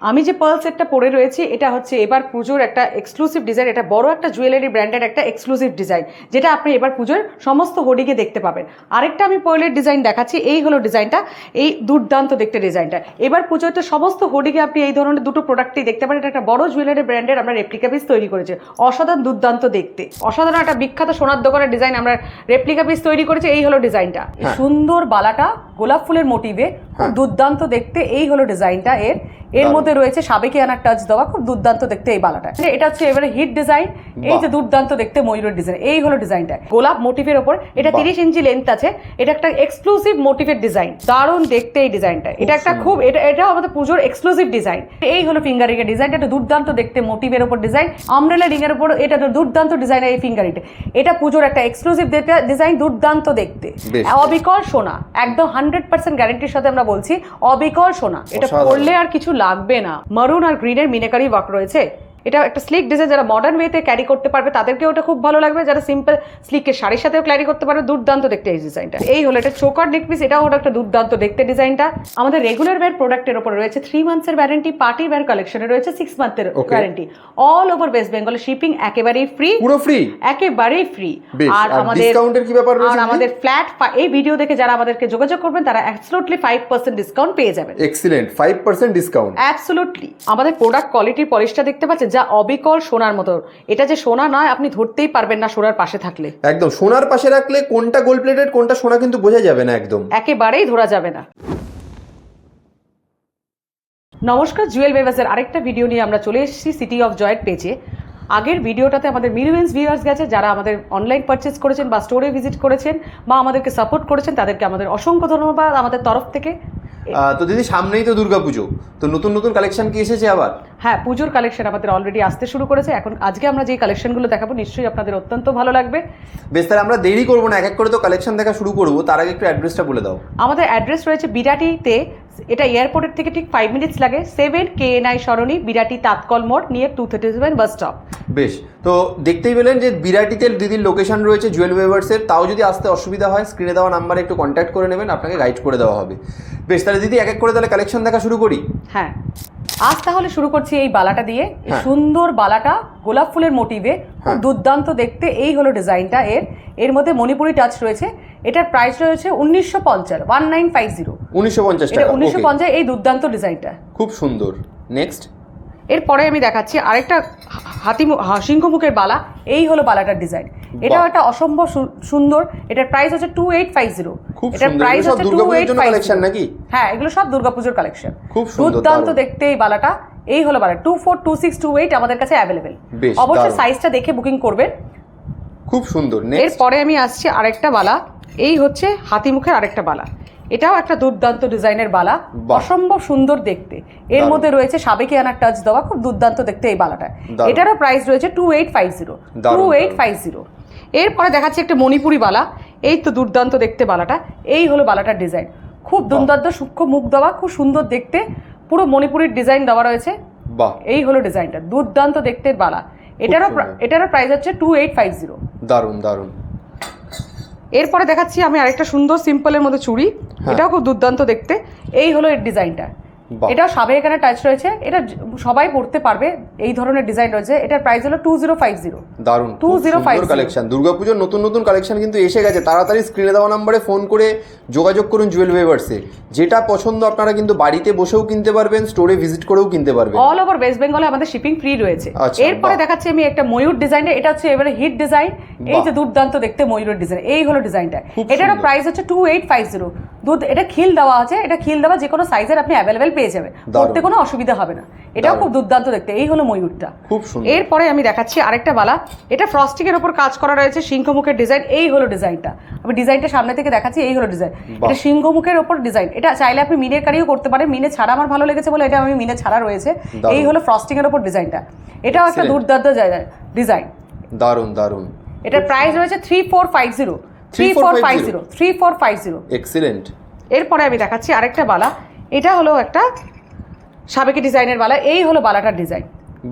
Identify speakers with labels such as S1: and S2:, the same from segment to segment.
S1: আমি যে পার্ল সেটটা পরে রয়েছি এটা হচ্ছে এবার পুজোর একটা এক্সক্লুসিভ ডিজাইন এটা বড় একটা জুয়েলারি ব্র্যান্ডের একটা এক্সক্লুসিভ ডিজাইন যেটা আপনি এবার পুজোর সমস্ত হোডিকে দেখতে পাবেন। আরেকটা আমি পার্লের ডিজাইন দেখাচ্ছি এই হলো ডিজাইনটা এই দুর্দান্ত দেখতে ডিজাইনটা এবার পুজোতে সমস্ত হোডিকে আপনি এই ধরনের দুটো প্রোডাক্টই দেখতে পারেন এটা একটা বড় জুয়েলারি ব্র্যান্ডের আমরা রেপ্লিকা পিস তৈরি করেছি অসাধারণ দুর্দান্ত দেখতে। অসাধারণ একটা বিখ্যাত সোনার দোকানের ডিজাইন আমরা রেপ্লিকা পিস তৈরি করেছি এই হলো ডিজাইনটা সুন্দর বালাটা গোলাপ ফুলের মোটিভে খুব দুর্দান্ত দেখতে এই হলো ডিজাইনটা। এর এর মধ্যে রয়েছে সাবেকি আনার টাচ দেওয়া খুব দুর্দান্ত দেখতে এই বালাটা। এটা হচ্ছে এবারে হিট ডিজাইন এই যে দুর্দান্ত দেখতে ময়ূরের ডিজাইন এই হলো ডিজাইনটা গোলাপ মোটিভের ওপর এটা তিরিশ ইঞ্চি লেন্থ আছে এটা একটা এক্সক্লুসিভ মোটিভের ডিজাইন দারুণ দেখতে এই ডিজাইনটা এটা একটা খুব এটা এটাও আমাদের পুজোর এক্সক্লুসিভ ডিজাইন এই হলো ফিঙ্গার এর ডিজাইন এটা দুর্দান্ত দেখতে মোটিভের ওপর ডিজাইন আমরেলা রিং এর উপর এটা তো দুর্দান্ত ডিজাইন এই ফিঙ্গার রিংটা এটা পুজোর একটা এক্সক্লুসিভ ডিজাইন দুর্দান্ত দেখতে। অবিকল সোনা একদম হান্ড্রেড পার্সেন্ট গ্যারেন্টির সাথে আমরা বলছি অবিকল সোনা। এটা পড়লে আর কিছু লাগবে না। মারুন আর গ্রিনের মিনেকারি ওয়াক রয়েছে। এটা একটা স্লিক ডিজাইন যারা মডার্ন ওয়েতে ক্যারি করতে পারবে তাদেরকেও ওটা খুব ভালো লাগবে। যারা সিম্পল স্লিকের শাড়ির সাথেও ক্যারি করতে পারবে দুর্দান্ত দেখতে এই ডিজাইনটা এই হলো এটা চোকার নেক পিস এটাও হলো একটা দুর্দান্ত দেখতে ডিজাইনটা আমাদের রেগুলার ওয়্যার প্রোডাক্টের উপরে রয়েছে থ্রি মান্থসের ওয়ারেন্টি পার্টি ওয়্যার কালেকশনে রয়েছে six মান্থের warranty all over West Bengal shipping একেবারেই ফ্রি
S2: পুরো ফ্রি
S1: একেবারেই ফ্রি আর আমাদের
S2: এর কি ব্যাপার রয়েছে
S1: আমাদের ফ্ল্যাট এই ভিডিও দেখে যারা আমাদেরকে যোগাযোগ করবেন তারা অ্যাবসলুটলি ফাইভ পার্সেন্ট ডিসকাউন্ট পেয়ে যাবেন।
S2: Excellent five percent discount
S1: absolutely আমাদের প্রোডাক্ট কোয়ালিটির পলিশটা দেখতে পাচ্ছেন যা অবিকল সোনার মতো। এটা যে সোনা নয় আপনি ধরতেই পারবেন না সোনার পাশে থাকলে।
S2: একদম সোনার পাশে রাখলে কোনটা গোল্ড প্লেটেড কোনটা সোনা কিন্তু বোঝা যাবে না একদম।
S1: একেবারেই ধরা যাবে না। নমস্কার জুয়েল বেভাসের আরেকটা ভিডিও নিয়ে আমরা চলে এসেছি সিটি অফ জয়ের পেজে আগের ভিডিওটাতে আমাদের মিলিয়ন্স ভিউয়ার্স গেছে যারা আমাদের অনলাইন পারচেস করেছেন বা স্টোরে ভিজিট করেছেন বা আমাদেরকে সাপোর্ট করেছেন তাদেরকে আমাদের অসংখ্য ধন্যবাদ আমাদের তরফ থেকে।
S2: তো দিদি সামনেই তো দুর্গা পুজো তো নতুন নতুন কালেকশন কি এসেছে আবার?
S1: হ্যাঁ পুজোর কালেকশন আমাদের অলরেডি আসতে শুরু করেছে। এখন আজকে আমরা যে কালেকশনগুলো দেখাবো নিশ্চয়ই আপনাদের অত্যন্ত ভালো লাগবে।
S2: বেশ তাহলে আমরা দেরি করব না এক এক করে তো কালেকশন দেখা শুরু করব। তার আগে একটু অ্যাড্রেসটা বলে দাও।
S1: আমাদের অ্যাড্রেস রয়েছে বিরাটিতে এটা এয়ারপোর্টের থেকে ঠিক ফাইভ মিনিটস লাগে। সেভেন কে এন আই সরণি বিরাটি তাৎকল মোড় নিয়ে two thirty seven bus stop
S2: বেশ তো দেখতেই পেলেন যে বিরাটিতে দিদির লোকেশন রয়েছে জুয়েল ওয়েভার্সের তাও যদি আসতে অসুবিধা হয় স্ক্রিনে দেওয়া নাম্বারে একটু কন্ট্যাক্ট করে নেবেন আপনাকে গাইড করে দেওয়া হবে। বেশ তাহলে দিদি এক এক করে তাহলে কালেকশন দেখা শুরু করি।
S1: হ্যাঁ। আজ তাহলে শুরু করছি এই বালাটা দিয়ে।
S2: হ্যাঁ।
S1: সুন্দর বালাটা গোলাপ ফুলের মোটিভে
S2: হ্যাঁ।
S1: দুর্দান্ত দেখতে এই হলো ডিজাইনটা এর। এর মধ্যে মণিপুরি টাচ রয়েছে। এটার প্রাইস রয়েছে উনিশশো পঞ্চাশ ওয়ান নাইন ফাইভ জিরো
S2: উনিশশো পঞ্চাশ
S1: এটা
S2: টাকা
S1: উনিশশো
S2: okay,
S1: পঞ্চাশ এই দুর্দান্ত ডিজাইনটা।
S2: খুব সুন্দর। নেক্সট
S1: এরপরে আমি দেখাচ্ছি আরেকটা হাতি মু- হা- সিংহমুখের বালা। এই হলো বালাটার ডিজাইন। এটাও একটা অসম্ভব সু- সুন্দর। এটার প্রাইস হচ্ছে টু এইট ফাইভ জিরো
S2: খুব
S1: এটার
S2: সুন্দর।
S1: প্রাইস
S2: এগুলো সব
S1: হচ্ছে টু
S2: দুর্গাপুজোর
S1: এইট
S2: জন্য
S1: ফাইভ
S2: collection নাকি?
S1: হ্যাঁ এগুলো সব দুর্গাপুজোর কালেকশন
S2: খুব সুন্দর,
S1: দুর্দান্ত
S2: দারুণ।
S1: দেখতে এই বালাটা। এই হলো বালা। Two four two six two eight আমাদের কাছে অ্যাভেলেবেল
S2: বেশ,
S1: অবশ্যই
S2: দারুণ।
S1: সাইজটা দেখে বুকিং করবেন।
S2: খুব সুন্দর। নেক্সট
S1: এরপরে আমি আসছি আরেকটা বালা। এই হচ্ছে হাতিমুখের আরেকটা বালা। এটাও একটা দুর্দান্ত ডিজাইনের বালা। অসম্ভব সুন্দর দেখতে। এর মধ্যে রয়েছে সাবেকি আনার টাচ দেওয়া খুব দুর্দান্ত দেখতে এই বালাটা। এটারও প্রাইস রয়েছে two eight five zero two eight five zero এরপরে দেখাচ্ছি একটা মণিপুরি বালা। এই তো দুর্দান্ত দেখতে বালাটা। এই হলো বালাটার ডিজাইন খুব দুর্দান্ত সূক্ষ্ম মুখ দেওয়া খুব সুন্দর দেখতে। পুরো মণিপুরির ডিজাইন দেওয়া রয়েছে।
S2: বাহ।
S1: এই হলো ডিজাইনটা দুর্দান্ত দেখতে বালা। এটারও এটারও প্রাইস হচ্ছে টু এইট ফাইভ জিরো
S2: দারুণ দারুণ।
S1: এরপরে দেখাচ্ছি আমি আরেকটা সুন্দর সিম্পলের মধ্যে চুড়ি।
S2: হ্যাঁ।
S1: এটাও খুব দুর্দান্ত দেখতে। এই হলো এর ডিজাইনটা
S2: বাহ।
S1: এটাও সাবে এখানে টাচ রয়েছে। এটা সবাই পড়তে পারবে। এই ধরনের ডিজাইন রয়েছে। এটার প্রাইস হলো টু জিরো ফাইভ জিরো
S2: দারুণ
S1: 2050
S2: কালেকশন দুর্গাপুজোর নতুন নতুন কালেকশন কিন্তু এসে গেছে। তাড়াতাড়ি স্ক্রিনে দেওয়া নম্বরে ফোন করে যোগাযোগ করুন জুয়েল ওয়েভার্সে যেটা পছন্দ আপনারা কিন্তু বাড়িতে বসেও কিনতে পারবেন স্টোরে ভিজিট করেও কিনতে পারবেন।
S1: অল ওভার ওয়েস্ট বেঙ্গলে আমাদের শিপিং ফ্রি রয়েছে।
S2: আচ্ছা,
S1: এরপরে। দেখাচ্ছি আমি একটা ময়ূর ডিজাইন এটা হচ্ছে এবারে হিট ডিজাইন এই যে দুর্দান্ত দেখতে ময়ূরের ডিজাইন এই হলো ডিজাইনটা এটারও। প্রাইস হচ্ছে টু এইট ফাইভ জিরো দুধ এটা খিল দেওয়া আছে এটা খিল দেওয়া যে কোনো সাইজের আপনি অ্যাভেলেবেল পেয়ে যাবেন। পড়তে কোনো অসুবিধা হবে না। এটাও খুব দুর্দান্ত দেখতে। এই হলো ময়ূরটা।
S2: খুব সুন্দর।
S1: এরপরে আমি দেখাচ্ছি আরেকটা বালা। এটা ফ্রস্টিং এর উপর কাজ করা রয়েছে সিংহমুখের ডিজাইন এই হলো ডিজাইনটা আমি ডিজাইনটা সামনে থেকে দেখাচ্ছি এই হলো ডিজাইন এটা সিংহমুখের উপর ডিজাইন এটা চাইলে আপনি মিনের কারিও করতে পারেন। মিনে ছাড়া আমার ভালো লেগেছে বলে এটা আমি মিনে ছাড়া রয়েছে। এই হলো ফ্রস্টিং এর উপর ডিজাইনটা এটাও একটা. দুর্দান্ত ডিজাইন
S2: দারুণ দারুণ।
S1: এটার প্রাইস রয়েছে three four five zero three four five zero three four five zero
S2: excellent
S1: এরপরে আমি দেখাচ্ছি আরেকটা বালা। এটা হলো একটা সাবেকি ডিজাইনের বালা। এই হলো বালাটার ডিজাইন।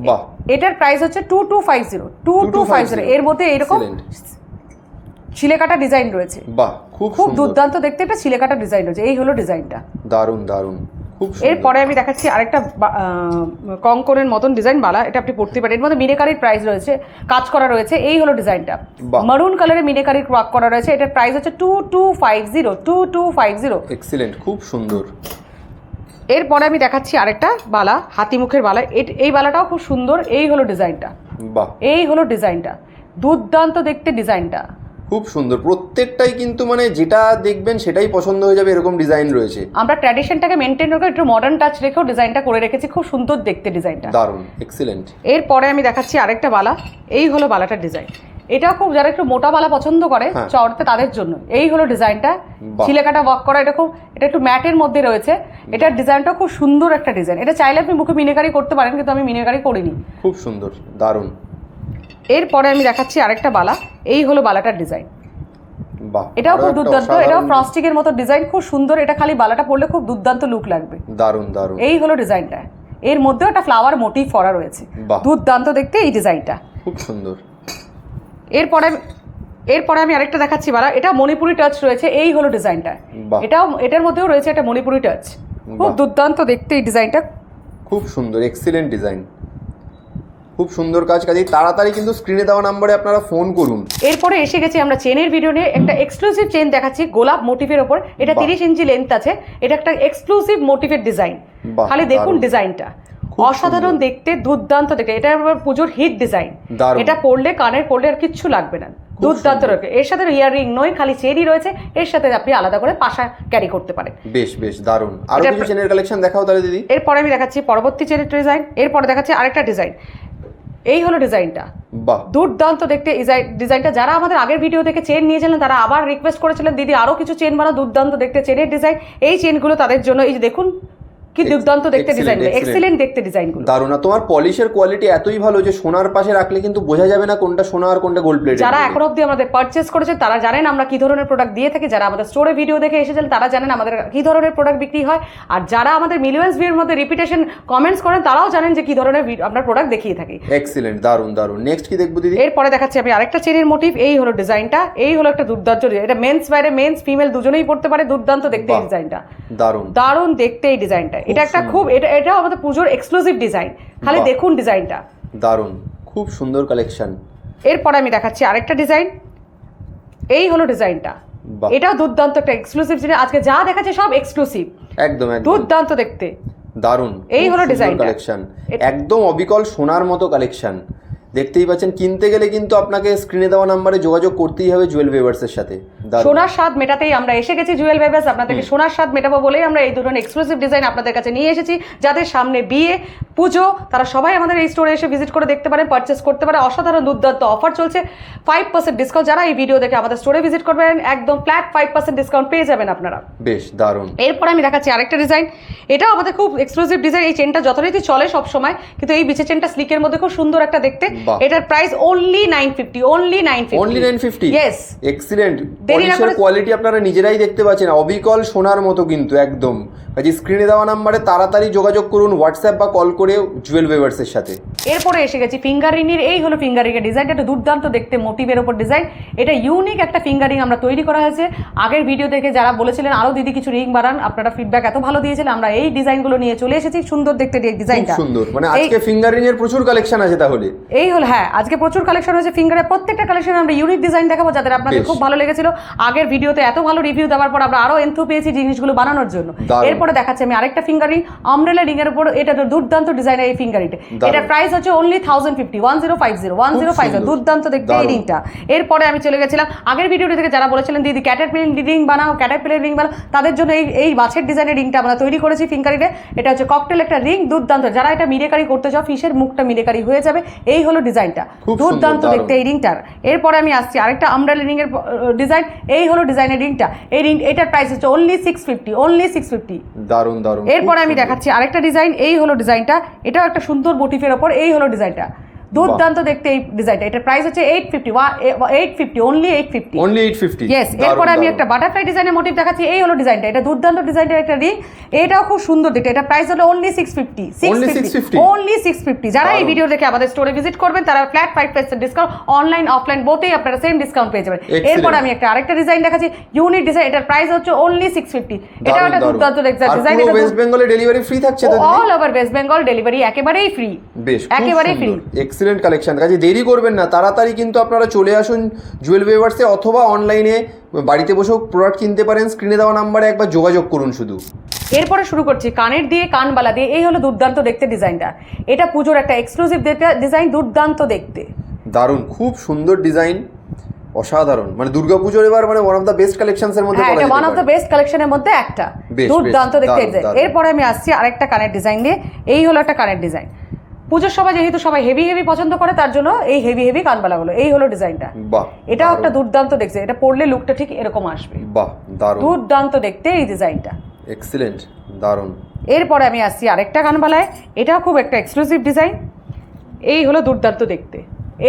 S2: বাহ।
S1: এটার প্রাইস হচ্ছে two two five zero two two five zero এর মধ্যে এরকম. ছিলেকাটা ডিজাইন রয়েছে।
S2: বাহ খুব
S1: খুব দুর্দান্ত দেখতে একটা ছিলেকাটা ডিজাইন রয়েছে। এই হলো ডিজাইনটা।
S2: দারুণ দারুণ।
S1: এরপরে আমি দেখাচ্ছি আরেকটা কঙ্কনের মতন ডিজাইন বালা এটা আপনি পড়তে পারেন। এর মধ্যে মিনেকারির প্রাইস রয়েছে কাজ করা রয়েছে এই হলো ডিজাইনটা মারুন কালারের মিনেকারির ওয়ার্ক করা রয়েছে এটার প্রাইস হচ্ছে two two five zero two two five zero
S2: excellent খুব সুন্দর।
S1: এরপরে আমি দেখাচ্ছি আরেকটা বালা হাতি মুখের বালা এই বালাটাও খুব সুন্দর এই হলো ডিজাইনটা
S2: বাহ।
S1: এই হলো ডিজাইনটা দুর্দান্ত দেখতে ডিজাইনটা
S2: খুব সুন্দর প্রত্যেকটাই কিন্তু মানে যেটা দেখবেন সেটাই পছন্দ হয়ে যাবে এরকম ডিজাইন রয়েছে।
S1: আমরা ট্র্যাডিশনটাকে মেনটেন করে একটু মডার্ন টাচ রেখেও ডিজাইনটা করে রেখেছি খুব সুন্দর দেখতে ডিজাইনটা
S2: দারুণ এক্সিলেন্ট
S1: এরপরে আমি দেখাচ্ছি আরেকটা বালা এই হলো বালাটার ডিজাইন এটা খুব যারা একটু মোটা বালা পছন্দ করে
S2: হ্যাঁ।
S1: চড়তে তাদের জন্য এই হলো ডিজাইনটা
S2: বাহ।
S1: ছিলেকাটা ওয়ার্ক করা এটা খুব এটা একটু ম্যাটের মধ্যে রয়েছে। এটার ডিজাইনটা খুব সুন্দর একটা ডিজাইন এটা চাইলে আপনি মুখে মিনেকারি করতে পারেন কিন্তু আমি মিনেকারি করিনি।
S2: খুব সুন্দর দারুণ।
S1: এরপরে আমি দেখাচ্ছি আরেকটা বালা এই হলো বালাটার ডিজাইন এটাও খুব দুর্দান্ত এটাও ফ্রস্টিকের মতো ডিজাইন খুব সুন্দর এটা খালি বালাটা পরলে খুব দুর্দান্ত লুক লাগবে।
S2: দারুণ দারুণ।
S1: এই হলো ডিজাইনটা এর মধ্যেও একটা ফ্লাওয়ার মোটিভ করা রয়েছে। দুর্দান্ত দেখতে এই ডিজাইনটা
S2: খুব সুন্দর।
S1: এরপরে এরপরে আমি আরেকটা দেখাচ্ছি বারা এটা মণিপুরি টাচ রয়েছে এই হলো ডিজাইনটা এটাও এটার মধ্যেও রয়েছে একটা মণিপুরি টাচ খুব দুর্দান্ত দেখতে এই ডিজাইনটা
S2: খুব সুন্দর এক্সিলেন্ট ডিজাইন খুব সুন্দর কাজ কাজেই তাড়াতাড়ি কিন্তু স্ক্রিনে দেওয়া নাম্বারে আপনারা ফোন করুন।
S1: এরপরে এসে গেছি আমরা চেনের ভিডিও নিয়ে একটা এক্সক্লুসিভ চেন দেখাচ্ছি গোলাপ মোটিভের ওপর। এটা তিরিশ ইঞ্চি লেন্থ আছে এটা একটা এক্সক্লুসিভ মোটিভের ডিজাইন খালি দেখুন ডিজাইনটা অসাধারণ দেখতে দুর্দান্ত দেখতে। এটা আবার পুজোর হিট ডিজাইন এটা পরলে কানের পরলে আর কিচ্ছু লাগবে না। দুর্দান্ত। রয়েছে। এর সাথে ইয়াররিং নয় খালি চেনই রয়েছে। এর সাথে আপনি আলাদা করে পাশা ক্যারি করতে পারেন।
S2: বেশ বেশ দারুণ।
S1: আরও
S2: কিছু চেনের কালেকশন দেখাও তাহলে দিদি।
S1: এরপরে আমি দেখাচ্ছি পরবর্তী চেনের ডিজাইন এরপরে দেখাচ্ছি আরেকটা ডিজাইন এই হলো ডিজাইনটা
S2: বাহ।
S1: দুর্দান্ত দেখতে ডিজাইন- ডিজাইনটা যারা আমাদের আগের ভিডিও থেকে চেন নিয়েছিলেন তারা আবার রিকোয়েস্ট করেছিলেন দিদি আরও কিছু চেন বানা দুর্দান্ত দেখতে চেনের ডিজাইন এই চেনগুলো তাদের জন্য এই যে দেখুন কি দুর্দান্ত দেখতে ডিজাইন. এক্সিলেন্ট দেখতে ডিজাইনগুলো
S2: দারুণ তোমার পলিশের কোয়ালিটি এতই ভালো যে সোনার পাশে রাখলে কিন্তু বোঝা যাবে না কোনটা সোনা আর কোনটা গোল্ড প্লেট
S1: যারা এখন অবধি আমাদের পারচেস করেছেন তারা জানেন আমরা কি ধরনের প্রোডাক্ট দিয়ে থাকি। যারা আমাদের স্টোরে ভিডিও দেখে এসেছেন তারা জানেন আমাদের কি ধরনের প্রোডাক্ট বিক্রি হয়। আর যারা আমাদের মিলিয়ন্স ভিউর মধ্যে রিপিটেশন কমেন্টস করেন তারাও জানেন যে কি ধরনের আমরা প্রোডাক্ট দেখিয়ে থাকি।
S2: এক্সিলেন্ট দারুণ দারুণ। নেক্সট কি দেখব দিদি?
S1: এরপরে দেখাচ্ছি আমি আরেকটা চেনের মোটিভ এই হলো ডিজাইনটা এই হলো একটা দুর্দান্ত এটা মেন্স বাইরে মেন্স ফিমেল দুজনেই পড়তে পারে দুর্দান্ত দেখতে এই ডিজাইনটা
S2: দারুণ।
S1: দারুণ দেখতে এই ডিজাইনটা এটা একটা খুব এটা এটাও আমাদের পুজোর এক্সক্লুসিভ ডিজাইন খালি দেখুন ডিজাইনটা
S2: দারুণ। খুব সুন্দর কালেকশন
S1: এরপর আমি দেখাচ্ছি আরেকটা ডিজাইন এই হলো ডিজাইনটা
S2: এটা
S1: এটাও দুর্দান্ত একটা এক্সক্লুসিভ জিনিস আজকে যা দেখাচ্ছে সব এক্সক্লুসিভ
S2: একদম একদম।
S1: দুর্দান্ত দেখতে।
S2: দারুণ।
S1: এই হলো ডিজাইন
S2: কালেকশন একদম অবিকল সোনার মতো কালেকশন দেখতেই পাচ্ছেন কিনতে গেলে কিন্তু আপনাকে স্ক্রিনে দেওয়া নাম্বারে যোগাযোগ করতেই হবে জুয়েল ওয়েভার্সের সাথে।
S1: সোনার স্বাদ মেটাতেই আমরা এসে গেছি জুয়েল বেবাস আপনাদেরকে সোনার স্বাদ মেটাবো বলেই আমরা এই ধরনের এক্সক্লুসিভ ডিজাইন আপনাদের কাছে নিয়ে এসেছি। যাদের সামনে বিয়ে পুজো তারা সবাই আমাদের এই স্টোরে এসে ভিজিট করে দেখতে পারেন পারচেস করতে পারে অসাধারণ দুর্দান্ত অফার চলছে। ফাইভ পার্সেন্ট ডিসকাউন্ট যারা এই ভিডিও দেখে আমাদের স্টোরে ভিজিট করবেন একদম ফ্ল্যাট ফাইভ পার্সেন্ট ডিসকাউন্ট পেয়ে যাবেন আপনারা।
S2: বেশ দারুণ।
S1: এরপর আমি দেখাচ্ছি আরেকটা ডিজাইন এটাও আমাদের খুব এক্সক্লুসিভ ডিজাইন এই চেনটা যথারীতি চলে সব সময় কিন্তু এই বিচে চেনটা স্লিকের মধ্যে খুব সুন্দর একটা দেখতে। এটার price only nine fifty only nine fifty
S2: only nine fifty
S1: yes
S2: excellent পলিশের quality আপনারা নিজেরাই দেখতে পাচ্ছেন। অবিকল সোনার মতো কিন্তু একদম। কাজে স্ক্রিনে দেওয়া নাম্বারে তাড়াতাড়ি যোগাযোগ করুন হোয়াটসঅ্যাপ বা কল করে জুয়েল ওয়েভার্সের সাথে।
S1: এরপরে এসে গেছি ফিঙ্গার রিংয়ের এই হলো ফিঙ্গার রিংয়ের ডিজাইনটা একটা দুর্দান্ত দেখতে মোটিভের ওপর ডিজাইন এটা ইউনিক একটা ফিঙ্গার আমরা তৈরি করা হয়েছে। আগের ভিডিও থেকে যারা বলেছিলেন আরও দিদি কিছু রিং বানান। আপনারা ফিডব্যাক এত ভালো দিয়েছিলেন আমরা এই ডিজাইনগুলো নিয়ে চলে এসেছি। সুন্দর দেখতে ডিজাইনটা
S2: সুন্দর। মানে আজকে ফিঙ্গারিং এর প্রচুর কালেকশন আছে তাহলে।
S1: এই হলো হ্যাঁ আজকে প্রচুর কালেকশন হয়েছে ফিঙ্গারের প্রত্যেকটা কালেকশন আমরা ইউনিক ডিজাইন দেখাবো যাদের আপনাদের খুব ভালো লেগেছিল। আগের ভিডিওতে এত ভালো রিভিউ দেওয়ার পর আমরা আরও এন্থু পেয়েছি জিনিসগুলো বানানোর জন্য। এরপরে দেখাচ্ছি আমি আরেকটা ফিঙ্গারিং আমরেলা রিং এর উপর এটা তো দুর্দান্ত ডিজাইনের এই ফিঙ্গারিংটা। এটার প্রাইস হচ্ছে only thousand fifty one zero five zero one zero five
S2: সুন্দর।
S1: দুর্দান্ত দেখতে এই রিংটা এরপরে আমি চলে গেছিলাম আগের ভিডিওটি থেকে যারা বলেছিলেন দিদি ক্যাটারপিলিং রিং বানাও ক্যাটারপিলিং রিং বানাও তাদের জন্য এই এই মাছের ডিজাইনের রিংটা আমরা তৈরি করেছি ফিঙ্গারিতে এটা হচ্ছে ককটেল একটা রিং দুর্দান্ত। যারা এটা মিরেকারি করতে চাও ফিশের মুখটা মিরেকারি হয়ে যাবে। এই হলো ডিজাইনটা। দুর্দান্ত দেখতে এই রিংটার। এরপরে আমি আসছি আরেকটা আমব্রেলা রিং এর ডিজাইন। এই হলো ডিজাইনের রিংটা। এই রিং এটার প্রাইস হচ্ছে only six fifty only six fifty
S2: দারুণ দারুণ
S1: এরপরে আমি দেখাচ্ছি আরেকটা ডিজাইন এই হলো ডিজাইনটা। এটাও একটা সুন্দর মোটিফের ওপর এই হলো ডিজাইনটা। দুর্দান্ত দেখতে এই ডিজাইনটা এটার প্রাইস হচ্ছে eight fifty eight fifty only eight fifty
S2: only eight fifty
S1: yes এরপরে আমি একটা বাটারফ্লাই ডিজাইনের মোটিভ দেখাচ্ছি। এই হলো ডিজাইনটা এটা দুর্দান্ত ডিজাইনটা একটা রিং এটাও খুব সুন্দর দেখতে। এটা প্রাইস হলো only six fifty
S2: Only
S1: six
S2: 650?
S1: Only six fifty যারা এই ভিডিও দেখে আমাদের স্টোরে ভিজিট করবেন তারা flat five percent discount online offline বোথেই আপনারা সেম ডিসকাউন্ট পেয়ে যাবেন। এরপর আমি একটা আরেকটা ডিজাইন দেখাচ্ছি। ইউনিক ডিজাইন এটার প্রাইস হচ্ছে অনলি সিক্স ফিফটি এটা একটা দুর্দান্ত ডিজাইন
S2: পুরো ওয়েস্ট বেঙ্গলে ডেলিভারি ফ্রি থাকছে তো
S1: all over West Bengal delivery একেবারেই ফ্রি
S2: বেশ
S1: একেবারেই ফ্রি
S2: এক্সিলেন্ট কালেকশন কাজে দেরি করবেন না। তাড়াতাড়ি কিন্তু আপনারা চলে আসুন জুয়েল ওয়েভার্সে অথবা অনলাইনে বাড়িতে বসেও প্রোডাক্ট কিনতে পারেন। স্ক্রিনে দেওয়া নাম্বারে একবার যোগাযোগ করুন শুধু।
S1: এরপরে শুরু করছি কানের দিয়ে কানবালা দিয়ে। এই হলো দুর্দান্ত দেখতে ডিজাইনটা। এটা পুজোর একটা এক্সক্লুসিভ ডিজাইন দুর্দান্ত দেখতে।
S2: দারুণ। খুব সুন্দর ডিজাইন। অসাধারণ। মানে দুর্গাপুজোর এবার মানে one of the best collections এর মধ্যে
S1: হ্যাঁ
S2: বলা
S1: এটা ওয়ান অফ দ্য বেস্ট কালেকশনের মধ্যে একটা। দুর্দান্ত দেখতে এরপরে আমি আসছি আরেকটা কানের ডিজাইন দিয়ে এই হলো একটা কানের ডিজাইন। পুজোর সময় যেহেতু সবাই হেভি হেভি পছন্দ করে তার জন্য এই হেভি হেভি কানবালাগুলো এই হলো ডিজাইনটা
S2: বাহ
S1: এটাও একটা দুর্দান্ত দেখছে এটা পরলে লুকটা ঠিক এরকম আসবে।
S2: বাহ দারুণ।
S1: দুর্দান্ত দেখতে এই ডিজাইনটা
S2: এক্সিলেন্ট দারুণ।
S1: এরপরে আমি আসছি আরেকটা কানবালায় এটাও খুব একটা এক্সক্লুসিভ ডিজাইন এই হলো দুর্দান্ত দেখতে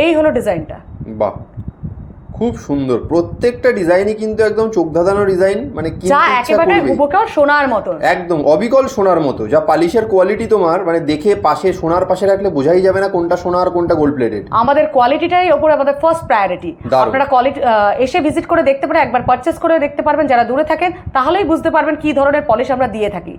S1: এই হলো ডিজাইনটা
S2: বাহ খুব সুন্দর। প্রত্যেকটা ডিজাইনই কিন্তু একদম চোখ ধাঁধানো ডিজাইন মানে
S1: যা একেবারে। উপকার সোনার মতন।
S2: একদম অবিকল সোনার মতো। যা পালিশের কোয়ালিটি তোমার মানে দেখে পাশে সোনার পাশে রাখলে বোঝাই যাবে না কোনটা সোনা আর কোনটা গোল্ড প্লেটেড
S1: আমাদের কোয়ালিটিটাই ওপরে আমাদের ফার্স্ট প্রায়োরিটি আপনারা কোয়ালিটি এসে ভিজিট করে দেখতে পারেন একবার পারচেস করে দেখতে পারবেন যারা দূরে থাকেন তাহলেই বুঝতে পারবেন কি ধরনের পলিশ আমরা দিয়ে থাকি।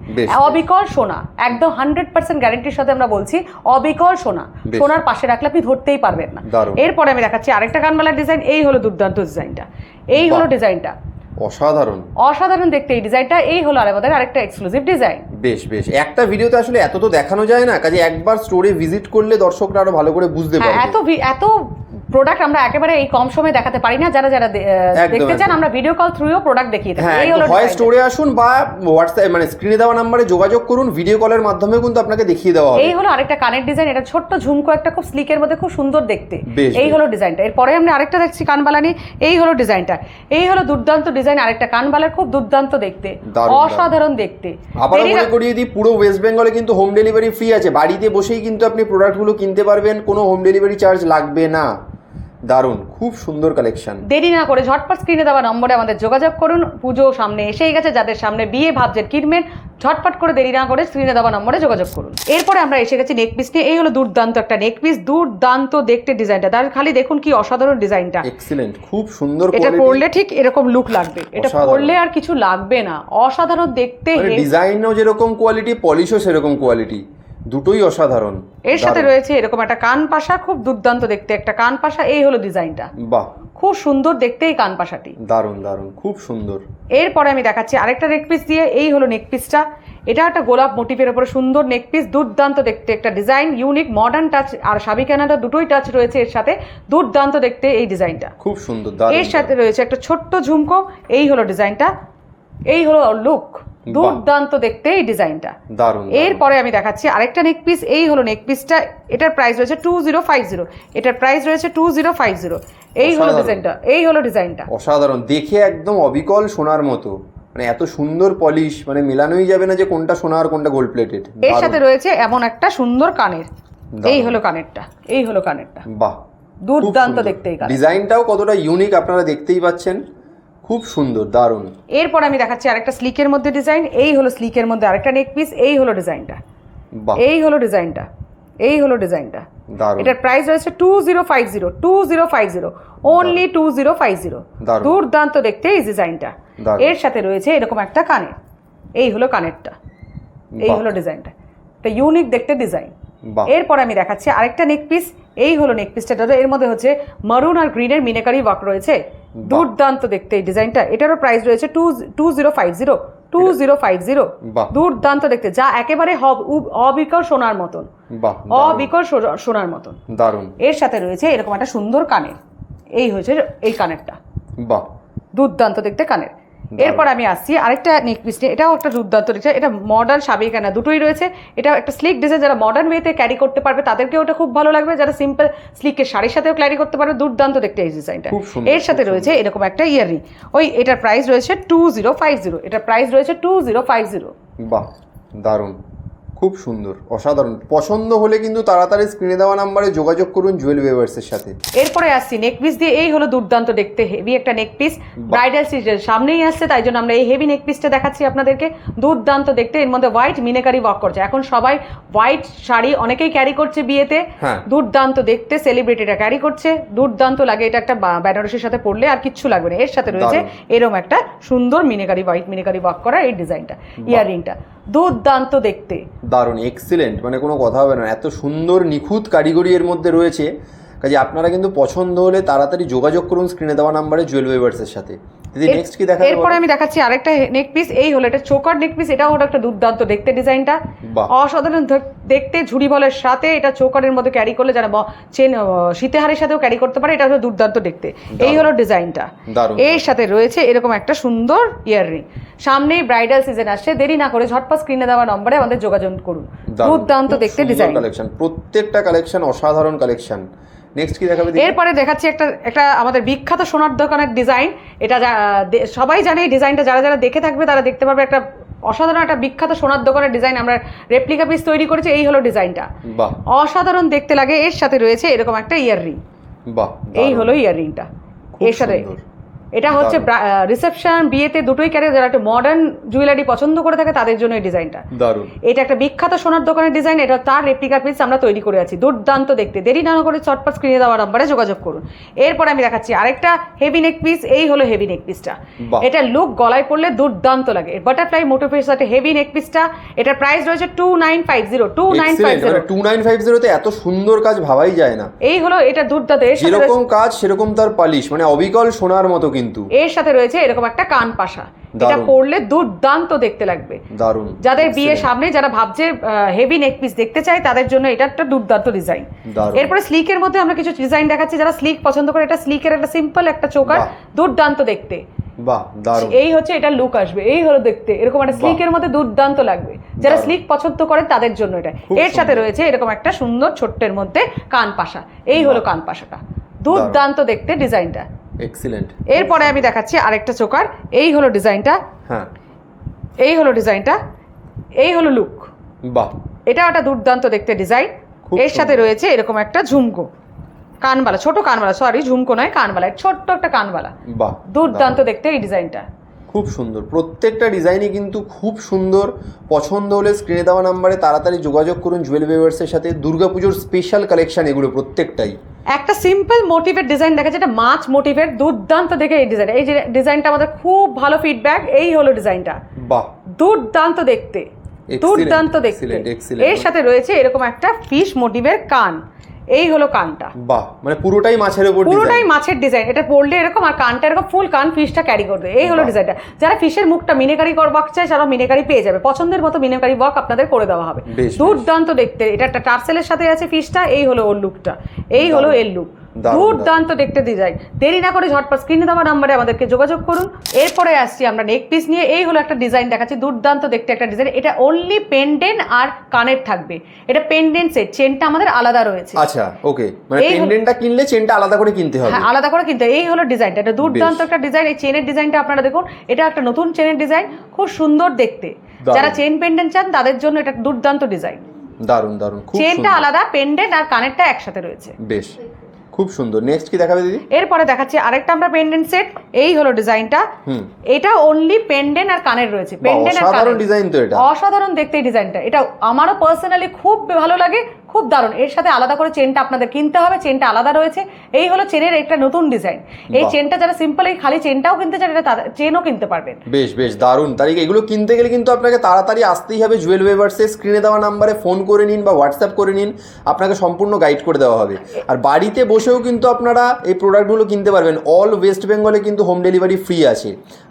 S1: অবিকল সোনা একদম হান্ড্রেড পার্সেন্ট গ্যারেন্টির সাথে আমরা বলছি অবিকল সোনা। সোনার পাশে রাখলে আপনি ধরতেই পারবেন না। এরপরে আমি দেখাচ্ছি আরেকটা কানবালার ডিজাইন এই হলো দুর্দান্ত ডিজাইনটা এই হলো ডিজাইনটা
S2: অসাধারণ।
S1: অসাধারণ দেখতে এই ডিজাইনটা এই হলো আর আমাদের আরেকটা এক্সক্লুসিভ ডিজাইন
S2: বেশ বেশ। একটা ভিডিওতে আসলে এত তো দেখানো যায় না কাজে একবার স্টোরে ভিজিট করলে দর্শকরা আরও ভালো করে বুঝতে
S1: হ্যাঁ
S2: পারবে।
S1: এত এত প্রোডাক্ট আমরা একেবারে এই কম সময়ে দেখাতে পারি না। যারা যারা দেখতে চান আমরা ভিডিও কল থ্রুও প্রোডাক্ট দেখিয়ে
S2: হ্যাঁ
S1: এই হলো।
S2: হয় স্টোরে আসুন বা হোয়াটসঅ্যাপ মানে স্ক্রিনে দেওয়া নাম্বারে যোগাযোগ করুন ভিডিও কলের মাধ্যমে কিন্তু আপনাকে দেখিয়ে দেওয়া হবে।
S1: এই হলো আরেকটা কানের ডিজাইন এটা ছোট্ট ঝুমকো একটা খুব স্লিকের মধ্যে খুব সুন্দর দেখতে। এই হলো ডিজাইনটা এরপরে আমরা আরেকটা দেখছি কানবালানি। এই হলো ডিজাইনটা এই হলো দুর্দান্ত ডিজাইন আরেকটা কানবালার খুব দুর্দান্ত দেখতে। অসাধারণ দেখতে।
S2: আবারও
S1: দেরি
S2: মনে করিয়ে দিই পুরো ওয়েস্ট বেঙ্গলে কিন্তু হোম ডেলিভারি ফ্রি আছে। বাড়িতে বসেই কিন্তু আপনি প্রোডাক্টগুলো কিনতে পারবেন কোনো হোম ডেলিভারি চার্জ লাগবে না। দারুণ খুব সুন্দর কালেকশন
S1: দেরি না করে ঝটপট স্ক্রিনে দেওয়া নম্বরে আমাদের যোগাযোগ করুন। পুজো সামনে এসেই গেছে যাদের সামনে বিয়ে ভাবছেন কিনবেন ঝটপট করে দেরি না করে স্ক্রিনে দেওয়া নম্বরে যোগাযোগ করুন। এরপরে আমরা এসে গেছি নেক পিস নিয়ে। এই হলো দুর্দান্ত একটা নেক পিস দুর্দান্ত দেখতে ডিজাইনটা তার খালি দেখুন কি অসাধারণ ডিজাইনটা
S2: এক্সিলেন্ট খুব সুন্দর
S1: এটা পরলে ঠিক এরকম লুক লাগবে। এটা। পরলে আর কিছু লাগবে না। অসাধারণ দেখতে
S2: মানে ডিজাইনও যেরকম কোয়ালিটি পলিশও সেরকম কোয়ালিটি দুটোই অসাধারণ।
S1: এর সাথে রয়েছে এরকম একটা কান পাশা খুব দুর্দান্ত দেখতে। একটা কান পাশা এই হলো ডিজাইনটা।
S2: বাহ।
S1: খুব সুন্দর দেখতে এই কান পাশাটি
S2: দারুণ দারুণ খুব সুন্দর।
S1: এরপরে আমি দেখাচ্ছি আরেকটা নেক পিস দিয়ে এই হলো নেক পিসটা এটা একটা গোলাপ মোটিভের উপরে সুন্দর নেক পিস দুর্দান্ত দেখতে। একটা ডিজাইন ইউনিক মডার্ন টাচ আর সাবি কানাডা দুটোই টাচ রয়েছে এর সাথে। দুর্দান্ত দেখতে এই ডিজাইনটা।
S2: খুব সুন্দর
S1: এর সাথে রয়েছে একটা ছোট্ট ঝুমকো এই হলো ডিজাইনটা। এই হলো লুক দুর্দান্ত দেখতে এই ডিজাইনটা।
S2: দারুণ
S1: এরপরে আমি দেখাচ্ছি আরেকটা নেক পিস এই হলো নেক পিসটা এটার প্রাইস রয়েছে টু জিরো ফাইভ জিরো এটার প্রাইস রয়েছে টু জিরো ফাইভ জিরো এই হলো ডিজাইনটা এই হলো ডিজাইনটা।
S2: অসাধারণ দেখে একদম অবিকল সোনার মতো। মানে এত সুন্দর পলিশ মানে মেলানোই যাবে না যে কোনটা সোনা আর কোনটা গোল্ড প্লেটেড
S1: এর সাথে রয়েছে এমন একটা সুন্দর কানের। এই হলো কানেরটা এই হলো কানেরটা।
S2: বাহ।
S1: দুর্দান্ত দেখতে
S2: ডিজাইনটাও কতটা ইউনিক আপনারা দেখতেই পাচ্ছেন। খুব সুন্দর দারুণ।
S1: এরপর আমি দেখাচ্ছি আরেকটা স্লিকের মধ্যে ডিজাইন এই হলো স্লিকের মধ্যে আরেকটা নেক পিস এই হলো ডিজাইনটা
S2: বাহ।
S1: এই হলো ডিজাইনটা এই হলো ডিজাইনটা এটার প্রাইস রয়েছে two zero five zero two zero five zero only two zero five zero দুর্দান্ত দেখতে এই ডিজাইনটা এর সাথে রয়েছে এরকম একটা কানের এই হলো কানেরটা। এই। হলো ডিজাইনটা এটা ইউনিক দেখতে ডিজাইন এরপর আমি দেখাচ্ছি আরেকটা নেক পিস এই হলো নেক পিসটা এর মধ্যে হচ্ছে মারুন আর গ্রিনের মিনেকারি ওয়ার্ক রয়েছে। দুর্দান্ত দেখতে এই ডিজাইনটা এটারও প্রাইস রয়েছে two two zero five zero two zero five zero দুর্দান্ত দেখতে। যা একেবারে অবিকল সোনার মতন। অবিকল সোনার মতন।
S2: দারুণ।
S1: এর সাথে রয়েছে এরকম একটা সুন্দর কানের। এই হয়েছে এই কানেরটা।
S2: বাহ।
S1: দুর্দান্ত দেখতে কানের। এরপর আমি আসছি আরেকটা নেক পিস নিয়ে। এটাও একটা দুর্দান্ত দেখছে এটা মডার্ন সাবিকানা দুটোই রয়েছে। এটা একটা স্লিক ডিজাইন যারা মডার্ন ওয়েতে ক্যারি করতে পারবে তাদেরকেও এটা খুব ভালো লাগবে। যারা সিম্পল স্লিকের শাড়ির সাথেও ক্যারি করতে পারবে দুর্দান্ত দেখতে এই ডিজাইনটা এর সাথে রয়েছে এরকম একটা ইয়াররিং ওই এটার প্রাইস রয়েছে টু জিরো ফাইভ জিরো এটার প্রাইস রয়েছে টু জিরো ফাইভ জিরো
S2: বাহ দারুণ। খুব সুন্দর অসাধারণ। পছন্দ হলে কিন্তু তাড়াতাড়ি স্ক্রিনে দেওয়া নাম্বারে যোগাযোগ করুন জুয়েল ওয়েভার্সের সাথে।
S1: এরপরে আসছি নেক পিস দিয়ে এই হলো দুর্দান্ত দেখতে হেভি একটা নেক পিস ব্রাইডাল সিজন সামনেই আসছে তাই জন্য আমরা এই হেভি নেক পিসটা দেখাচ্ছি আপনাদেরকে। দুর্দান্ত দেখতে এর মধ্যে হোয়াইট মিনেকারি ওয়াক করছে। এখন সবাই হোয়াইট শাড়ি অনেকেই ক্যারি করছে বিয়েতে।
S2: হ্যাঁ।
S1: দুর্দান্ত দেখতে সেলিব্রিটিটা ক্যারি করছে। দুর্দান্ত লাগে এটা একটা বেনারসির সাথে পরলে আর কিচ্ছু লাগবে না। এর সাথে রয়েছে। এরকম একটা সুন্দর মিনেকারি হোয়াইট মিনেকারি ওয়াক করা এই ডিজাইনটা ইয়াররিংটা দুর্দান্ত দেখতে।
S2: দারুণ এক্সিলেন্ট মানে কোনো কথা হবে না। এত সুন্দর, নিখুঁত কারিগরি এর মধ্যে রয়েছে। কাজে আপনারা কিন্তু পছন্দ হলে তাড়াতাড়ি যোগাযোগ করুন স্ক্রিনে দেওয়া নাম্বারে জুয়েল ওয়েভার্সের সাথে। দিদি নেক্সট কি দেখাবে?
S1: এরপরে আমি দেখাচ্ছি আরেকটা নেক পিস এই হলো এটা চোকার নেক পিস এটাও হলো একটা দুর্দান্ত দেখতে ডিজাইনটা অসাধারণ দেখতে ঝুড়ি বলের সাথে এটা চোকারের মধ্যে ক্যারি করলে যারা চেন শীতেহারের সাথেও ক্যারি করতে পারে এটা হলো দুর্দান্ত দেখতে। এই হলো ডিজাইনটা এর সাথে রয়েছে এরকম একটা সুন্দর ইয়াররিং সামনেই ব্রাইডাল সিজন আসছে দেরি না করে ঝটপট স্ক্রিনে দেওয়া নম্বরে আমাদের যোগাযোগ করুন। দুর্দান্ত দেখতে ডিজাইন
S2: কালেকশন প্রত্যেকটা কালেকশন অসাধারণ কালেকশন নেক্সট কি দেখাবে
S1: এরপরে দেখাচ্ছি একটা একটা আমাদের বিখ্যাত সোনার দোকানের ডিজাইন এটা সবাই জানে এই ডিজাইনটা যারা যারা দেখে থাকবে তারা দেখতে পারবে একটা অসাধারণ একটা বিখ্যাত সোনার দোকানের ডিজাইন আমরা রেপ্লিকা পিস তৈরি করেছি এই হলো ডিজাইনটা অসাধারণ দেখতে লাগে এর সাথে রয়েছে এরকম একটা ইয়াররিং
S2: বাহ
S1: এই হলো ইয়াররিংটা এর সাথে। এটা হচ্ছে রিসেপশন বিয়েতে দুটোই ক্যারে যারা একটু মডার্ন জুয়েলারি পছন্দ করে থাকে তাদের জন্য এই ডিজাইনটা
S2: দারুণ।
S1: এটা একটা বিখ্যাত সোনার দোকানের ডিজাইন এটা তার রেপ্লিকা পিস আমরা তৈরি করে আছি। দুর্দান্ত দেখতে। দেরি না করে চটপট স্ক্রিনে দেওয়া নাম্বারে যোগাযোগ করুন। এরপর আমি দেখাচ্ছি আরেকটা হেভি নেক পিস এই হলো হেভি নেক পিসটা এটা লুক গলায় পড়লে দুর্দান্ত লাগে। বাটারফ্লাই মোটিভের সাথে হেভি নেক পিসটা এটার প্রাইস রয়েছে two nine five zero two nine five zero
S2: two nine five জিরোতে এত সুন্দর কাজ ভাবাই যায় না।
S1: এই হলো এটা দুর্দান্ত।
S2: যেরকম কাজ সেরকম তার পালিশ মানে অবিকল সোনার মতো কিন্তু।
S1: এর সাথে রয়েছে এরকম একটা কান পাশা। এটা। পরলে দুর্দান্ত দেখতে লাগবে।
S2: দারুণ।
S1: যাদের বিয়ে সামনে যারা ভাবছে হেভি নেক পিস দেখতে চায় তাদের জন্য এটা একটা দুর্দান্ত ডিজাইন। এরপরে স্লিকের মধ্যে আমরা কিছু ডিজাইন দেখাচ্ছি যারা স্লিক পছন্দ করে এটা স্লিকের একটা সিম্পল একটা চোকার দুর্দান্ত দেখতে।
S2: বাহ দারুণ।
S1: এই হচ্ছে এটা লুক আসবে এই হলো দেখতে। এরকম একটা। স্লিকের মধ্যে দুর্দান্ত লাগবে। যারা স্লিক পছন্দ করে তাদের জন্য এটা। এর সাথে রয়েছে এরকম একটা সুন্দর ছোট্টের মধ্যে কান পাশা। এই হলো কান পাশাটা। দুর্দান্ত দেখতে ডিজাইনটা
S2: এক্সিলেন্ট
S1: এরপরে আমি দেখাচ্ছি আরেকটা চোকার। এই হলো ডিজাইনটা।
S2: হ্যাঁ।
S1: এই হলো ডিজাইনটা। এই হলো লুক।
S2: বাহ।
S1: এটা একটা দুর্দান্ত দেখতে ডিজাইন। এর সাথে রয়েছে এরকম একটা ঝুমকো। কানবালা ছোট কানবালা সরি ঝুমকো নয় কানবালা ছোট্ট একটা কানবালা।
S2: বাহ।
S1: দুর্দান্ত দেখতে এই ডিজাইনটা।
S2: খুব সুন্দর। প্রত্যেকটা ডিজাইনই কিন্তু খুব সুন্দর। পছন্দ হলে স্ক্রিনে দেওয়া নাম্বারে তাড়াতাড়ি যোগাযোগ করুন জুয়েল ওয়েভার্সের সাথে। দুর্গাপুজোর স্পেশাল কালেকশন এগুলো প্রত্যেকটাই।
S1: একটা সিম্পল মোটিভের ডিজাইন দেখা যেটা মাছ মোটিভের দুর্দান্ত দেখে এই ডিজাইন এই যে ডিজাইনটা আমাদের খুব ভালো ফিডব্যাক এই হলো ডিজাইনটা
S2: বাহ।
S1: দুর্দান্ত দেখতে। দুর্দান্ত দেখতে. এর সাথে রয়েছে এরকম একটা ফিশ মোটিভের কান। এই হলো কানটা।
S2: বাহ মানে পুরোটাই মাছের উপর
S1: পুরোটাই মাছের ডিজাইন এটা পড়লে এরকম আর কানটা এরকম ফুল কান ফিশটা ক্যারি করবে। এই হলো ডিজাইনটা যারা ফিশের মুখটা মিনেকারি বক চায় তারা মিনেকারি পেয়ে যাবে। পছন্দের মতো মিনেকারি বক আপনাদের করে দেওয়া হবে। দুর্দান্ত দেখতে। এটা একটা টার্সেলের সাথে আছে ফিশটা এই হলো ওর লুকটা এই হলো এর লুক দুর্দান্ত দেখতে ডিজাইন দেরি না করে ঝটপট স্ক্রিনে দেওয়া নাম্বারে আমাদেরকে যোগাযোগ করুন। এরপরে আসছি আমরা নেক পিস নিয়ে। এই হলো একটা ডিজাইন দেখাচ্ছি দুর্দান্ত দেখতে একটা ডিজাইন এটা অনলি পেন্ডেন্ট আর কানের থাকবে। এটা পেন্ডেন্ট সেট চেনটা আমাদের আলাদা রয়েছে।
S2: আচ্ছা ওকে মানে পেন্ডেন্টটা কিনলে চেনটা আলাদা করে কিনতে হবে।
S1: হ্যাঁ আলাদা করে কিন্তু এই হলো ডিজাইনটা এটা দুর্দান্ত একটা ডিজাইন এই চেনের ডিজাইনটা আপনারা দেখুন। এটা একটা নতুন চেনের ডিজাইন খুব সুন্দর দেখতে। যারা চেন পেন্ডেন্ট চান তাদের জন্য এটা দুর্দান্ত ডিজাইন
S2: দারুণ দারুণ খুব
S1: চেনটা আলাদা পেন্ডেন্ট আর কানেরটা একসাথে রয়েছে।
S2: বেশ। খুব সুন্দর। নেক্সট কি দেখাবে দিদি?
S1: এরপরে দেখাচ্ছি আরেকটা আমরা পেন্ডেন্ট সেট এই হলো ডিজাইনটা। এটা অনলি পেন্ডেন্ট আর কানের রয়েছে। পেন্ডেন্ট আর
S2: অসাধারণ
S1: কানের
S2: ডিজাইন তো এটা।
S1: অসাধারণ দেখতে এই ডিজাইনটা এটা আমারও পার্সোনালি খুব ভালো লাগে। খুব দারুণ। এর সাথে আলাদা করে চেনটা আপনাদের কিনতে হবে চেনটা আলাদা রয়েছে। এই হলো চেনের একটা নতুন ডিজাইন। এই চেনটা যারা সিম্পল এই খালি চেনটাও কিনতে চান এটা চেনও কিনতে পারবেন।
S2: বেশ বেশ দারুণ। তারিখ এগুলো কিনতে গেলে কিন্তু আপনাকে তাড়াতাড়ি আসতেই হবে জুয়েল ওয়েভার্সে স্ক্রিনে দেওয়া নাম্বারে ফোন করে নিন বা হোয়াটসঅ্যাপ করে নিন। আপনাকে সম্পূর্ণ গাইড করে দেওয়া হবে। আর বাড়িতে বসেও কিন্তু আপনারা এই প্রোডাক্টগুলো কিনতে পারবেন। অল ওয়েস্ট বেঙ্গলে কিন্তু হোম ডেলিভারি ফ্রি আছে।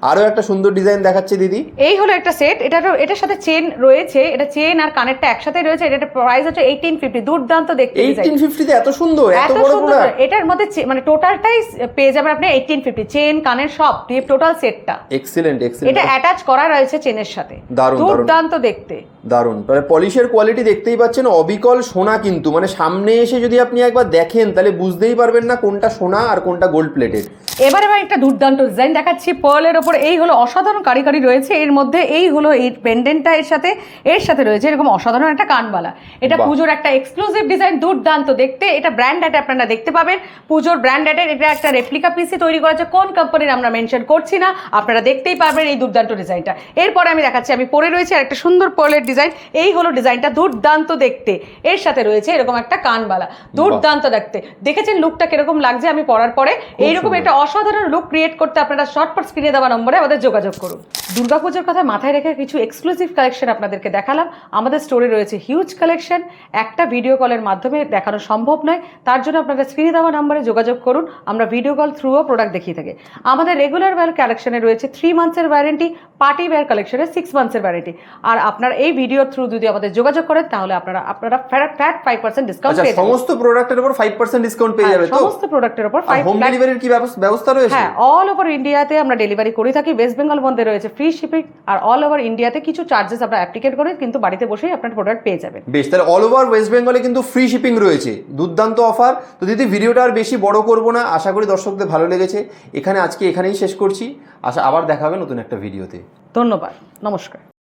S2: আরও একটা সুন্দর ডিজাইন দেখাচ্ছে দিদি।
S1: এই হলো একটা সেট এটা এটার সাথে চেন রয়েছে। এটা চেন আর কানেরটা একসাথে রয়েছে। এটা প্রাইস হচ্ছে এইটিন ফিফটি ফিফটি দুর্দান্ত দেখতে।
S2: এইটিন ফিফটিতে এত সুন্দর এত
S1: সুন্দর এটার মধ্যে মানে টোটালটাই পেয়ে যাবেন আপনি এইটিন ফিফটি চেন কানের সব টোটাল সেটটা
S2: এক্সিলেন্ট
S1: এটা অ্যাটাচ করা রয়েছে চেনের সাথে।
S2: দারুণ।
S1: দুর্দান্ত দেখতে।
S2: দারুণ। মানে পলিশের কোয়ালিটি দেখতেই পাচ্ছেন অবিকল সোনা কিন্তু। মানে সামনে এসে যদি আপনি একবার দেখেন তাহলে বুঝতেই পারবেন না কোনটা সোনা আর কোনটা গোল্ড প্লেটেড
S1: এবারে আমি একটা দুর্দান্ত ডিজাইন দেখাচ্ছি। পার্লের ওপর এই হলো অসাধারণ কারিগরি রয়েছে। এর মধ্যে এই হলো এই পেন্ডেন্টটা এর সাথে এর সাথে রয়েছে এরকম অসাধারণ একটা কানবালা। এটা পুজোর একটা এক্সক্লুসিভ ডিজাইন দুর্দান্ত। দেখতে এটা ব্র্যান্ড অ্যাড আপনারা দেখতে পাবেন। পুজোর ব্র্যান্ড অ্যাডের এটা একটা রেপ্লিকা পিসি তৈরি করা আছে। কোন কোম্পানির আমরা মেনশন করছি না। আপনারা দেখতেই পারবেন এই দুর্দান্ত ডিজাইনটা এরপরে আমি দেখাচ্ছি আমি পরে রয়েছে আর একটা সুন্দর পার্লের ডিজাইন এই হলো ডিজাইনটা দুর্দান্ত দেখতে। এর সাথে রয়েছে এরকম একটা কানবালা। দুর্দান্ত দেখতে। দেখেছেন লুকটা কীরকম লাগছে আমি পরার পরে? এইরকম। একটা অসাধারণ লুক ক্রিয়েট করতে আপনারা শর্টপট স্ক্রিনে দেওয়া নম্বরে আমাদের যোগাযোগ করুন। দুর্গাপুজোর কথা মাথায় রেখে কিছু এক্সক্লুসিভ কালেকশন আপনাদেরকে দেখালাম। আমাদের স্টোরে রয়েছে হিউজ কালেকশন একটা ভিডিও কলের মাধ্যমে দেখানো সম্ভব নয়। তার জন্য আপনারা স্ক্রিনে দেওয়া নম্বরে যোগাযোগ করুন। আমরা ভিডিও কল থ্রুও প্রোডাক্ট দেখিয়ে থাকি। আমাদের রেগুলার ওয়্যার কালেকশনে রয়েছে থ্রি মান্থসের ওয়ারেন্টি পার্টি ওয়্যার কালেকশনে সিক্স মান্থসের ওয়ারেন্টি আর আপনারা এই ভিডিওর থ্রু যদি আমাদের যোগাযোগ করেন তাহলে আপনারা আপনারা ফ্ল্যাট ফাইভ পার্সেন্ট ডিসকাউন্ট পেয়ে
S2: সমস্ত প্রোডাক্টের উপর ফাইভ পার্সেন্ট ডিসকাউন্ট পেয়ে
S1: হ্যাঁ,
S2: যাবে
S1: সমস্ত প্রোডাক্টের উপর
S2: হোম ডেলিভারির কি ব্যবস- ব্যবস্থা রয়েছে?
S1: হ্যাঁ অল ওভার ইন্ডিয়াতে আমরা ডেলিভারি করে থাকি। ওয়েস্ট বেঙ্গল মধ্যে রয়েছে ফ্রি শিপিং আর অল ওভার ইন্ডিয়াতে কিছু চার্জেস আমরা অ্যাপ্লিকেট করি কিন্তু বাড়িতে বসেই আপনার প্রোডাক্ট পেয়ে যাবেন।
S2: বেশ তাহলে অল ওভার ওয়েস্ট বেঙ্গলে কিন্তু ফ্রি শিপিং রয়েছে। দুর্দান্ত অফার তো দিদি, ভিডিওটা আর বেশি বড় করব না। আশা করি দর্শকদের ভালো লেগেছে। এখানে আজকে এখানেই শেষ করছি। আশা, আবার দেখা হবে নতুন একটা ভিডিওতে
S1: ধন্যবাদ। নমস্কার।